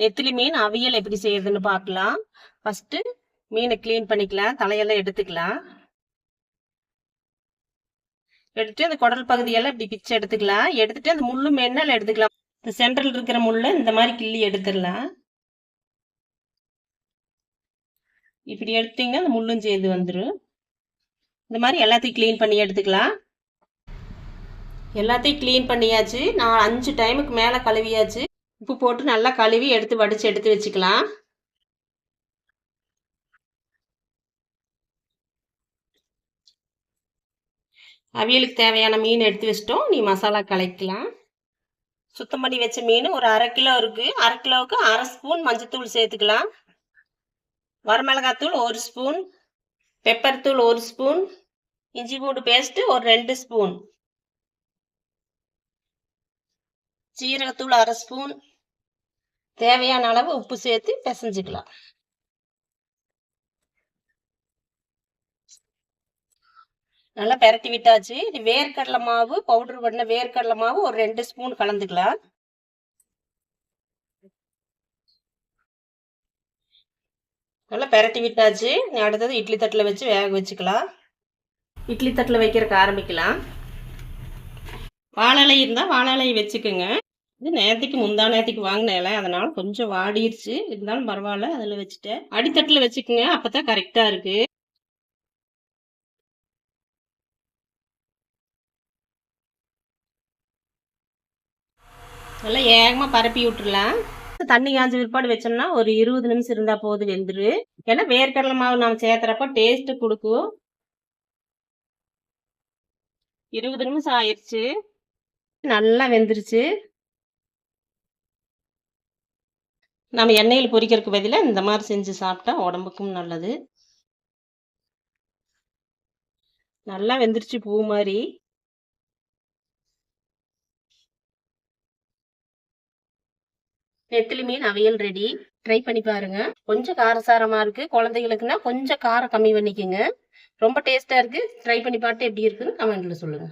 நெத்திலி மீன் அவியல் எப்படி செய்யறதுன்னு பார்க்கலாம். ஃபர்ஸ்ட் மீனை க்ளீன் பண்ணிக்கலாம். தலையெல்லாம் எடுத்துக்கலாம். எடுத்துட்டு அந்த குடல் பகுதியெல்லாம் இப்படி பிச்சை எடுத்துக்கலாம். எடுத்துட்டு அந்த முள்ளு மென்னல் எடுத்துக்கலாம். இந்த சென்ட்ரல் இருக்கிற முள்ளை இந்த மாதிரி கிள்ளி எடுத்துடலாம். இப்படி எடுத்தீங்கன்னா அந்த முள்ளும் சேர்ந்து வந்துடும் இந்த மாதிரி எல்லாத்தையும் க்ளீன் பண்ணி எடுத்துக்கலாம். எல்லாத்தையும் க்ளீன் பண்ணியாச்சு. நான் அஞ்சு டைமுக்கு மேலே கழுவியாச்சு. உப்பு போட்டு நல்லா கழுவி எடுத்து வடித்து எடுத்து வச்சுக்கலாம். அவியலுக்கு தேவையான மீன் எடுத்து வச்சிட்டோம். நீ மசாலா கலக்கலாம் சுத்தம் பண்ணி வச்ச மீன் ஒரு அரை கிலோ இருக்குது அரை கிலோவுக்கு அரை ஸ்பூன் மஞ்சத்தூள் சேர்த்துக்கலாம். வரமிளகாத்தூள் ஒரு ஸ்பூன். பெப்பர் தூள் ஒரு ஸ்பூன். இஞ்சி பூண்டு பேஸ்ட்டு ஒரு ரெண்டு ஸ்பூன். சீரகத்தூள் அரை ஸ்பூன். தேவையான அளவு உப்பு சேர்த்து பிசைஞ்சுக்கலாம். நல்லா பெரட்டி விட்டாச்சு. இது வேர்க்கடலை மாவு பவுடர் பண்ண வேர்க்கடலை மாவு ஒரு ரெண்டு ஸ்பூன் கலந்துக்கலாம். நல்லா பெரட்டி விட்டாச்சு. அடுத்தது இட்லி தட்டில் வச்சு வேக வச்சுக்கலாம். இட்லி தட்டில் வைக்கிறதுக்கு ஆரம்பிக்கலாம். வாழை இருந்தால் வாழை வச்சுக்கோங்க. இது நேரத்துக்கு முந்தா நேரத்துக்கு வாங்கின இலை அதனால கொஞ்சம் வாடிடுச்சு இருந்தாலும் பரவாயில்ல அதில் வச்சுட்டேன். அடித்தட்டில் வச்சுக்கோங்க அப்போ தான் கரெக்டாக இருக்குது நல்லா ஏகமாக பரப்பி விட்டுறலாம். தண்ணி காஞ்ச விற்பாடு வச்சோம்னா ஒரு இருபது நிமிஷம் இருந்தால் போது வெந்துரு. ஏன்னா வேர்க்கடலை மாவு நம்ம சேர்த்துறப்ப டேஸ்ட்டு கொடுக்கும். இருபது நிமிஷம் ஆயிடுச்சு நல்லா வெந்துருச்சு. நம்ம எண்ணெயில் பொரிக்கிறதுக்கு பதிலாக இந்த மாதிரி செஞ்சு சாப்பிட்டா உடம்புக்கும் நல்லது. நல்லா வெந்துருச்சு பூ மாதிரி. நெத்திலி மீன் அவியல் ரெடி ட்ரை பண்ணி பாருங்க. கொஞ்சம் காரசாரமா இருக்கு. குழந்தைகளுக்குன்னா கொஞ்சம் காரம் கம்மி பண்ணிக்கோங்க. ரொம்ப டேஸ்டா இருக்கு. ட்ரை பண்ணி பார்த்து எப்படி இருக்குன்னு கமெண்ட்ல சொல்லுங்க.